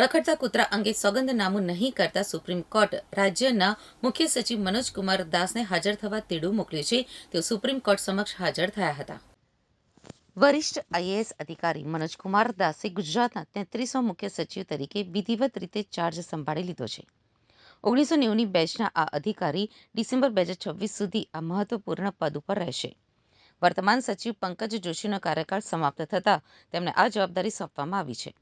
રખડતા કૂતરા અંગે સોગંદનામું નહીં કરતા સુપ્રીમ કોર્ટ રાજ્યના મુખ્ય સચિવ મનોજકુમાર દાસને હાજર થવા તેડું મોકલ્યું છે. તેઓ સુપ્રીમ કોર્ટ સમક્ષ હાજર થયા હતા. વરિષ્ઠ આઈએએસ અધિકારી મનોજકુમાર દાસે ગુજરાતના તેત્રીસો મુખ્ય સચિવ તરીકે વિધિવત રીતે ચાર્જ સંભાળી લીધો છે. ઓગણીસો નેવુંની બેચના આ અધિકારી ડિસેમ્બર બે હજાર છવ્વીસ સુધી આ મહત્વપૂર્ણ પદ ઉપર રહેશે. વર્તમાન સચિવ પંકજ જોશીનો કાર્યકાળ સમાપ્ત થતાં તેમને આ જવાબદારી સોંપવામાં આવી છે.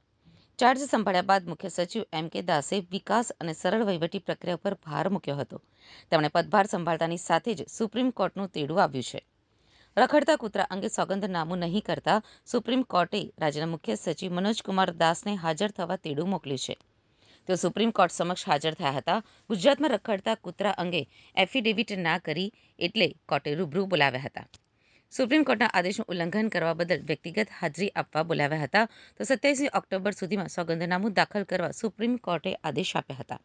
ચાર્જ સંભાળ્યા બાદ મુખ્ય સચિવ એમ કે દાસે વિકાસ અને સરળ વહીવટી પ્રક્રિયા પર ભાર મૂક્યો હતો. તેમણે પદભાર સંભાળતાની સાથે જ સુપ્રીમ કોર્ટનું તેડું આવ્યું છે. રખડતા કૂતરા અંગે સોગંદનામું નહીં કરતા સુપ્રીમ કોર્ટે રાજ્યના મુખ્ય સચિવ મનોજકુમાર દાસને હાજર થવા તેડું મોકલ્યું છે. તેઓ સુપ્રીમ કોર્ટ સમક્ષ હાજર થયા હતા. ગુજરાતમાં રખડતા કૂતરા અંગે એફિડેવિટ ના કરી એટલે કોર્ટે રૂબરૂ બોલાવ્યા હતા. સુપ્રીમ કોર્ટના આદેશનું ઉલ્લંઘન કરવા બદલ વ્યક્તિગત હાજરી આપવા બોલાવ્યા હતા તો સત્યાવીસમી ઓક્ટોબર સુધીમાં સોગંદનામું દાખલ કરવા સુપ્રીમ કોર્ટે આદેશ આપ્યા હતા.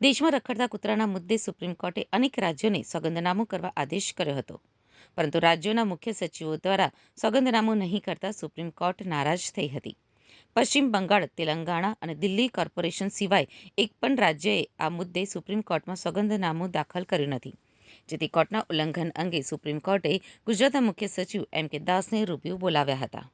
દેશમાં રખડતા કૂતરાના મુદ્દે સુપ્રીમ કોર્ટે અનેક રાજ્યોને સોગંદનામું કરવા આદેશ કર્યો હતો. પરંતુ રાજ્યોના મુખ્ય સચિવો દ્વારા સોગંદનામું નહીં કરતા સુપ્રીમ કોર્ટ નારાજ થઈ હતી. પશ્ચિમ બંગાળ, તેલંગાણા અને દિલ્હી કોર્પોરેશન સિવાય એક પણ રાજ્યએ આ મુદ્દે સુપ્રીમ કોર્ટમાં સોગંદનામું દાખલ કર્યું નથી. જેથી કોર્ટના ઉલ્લંઘન અંગે સુપ્રીમ કોર્ટે ગુજરાતના મુખ્ય સચિવ એમ કે દાસને રૂબરૂ બોલાવ્યા હતા.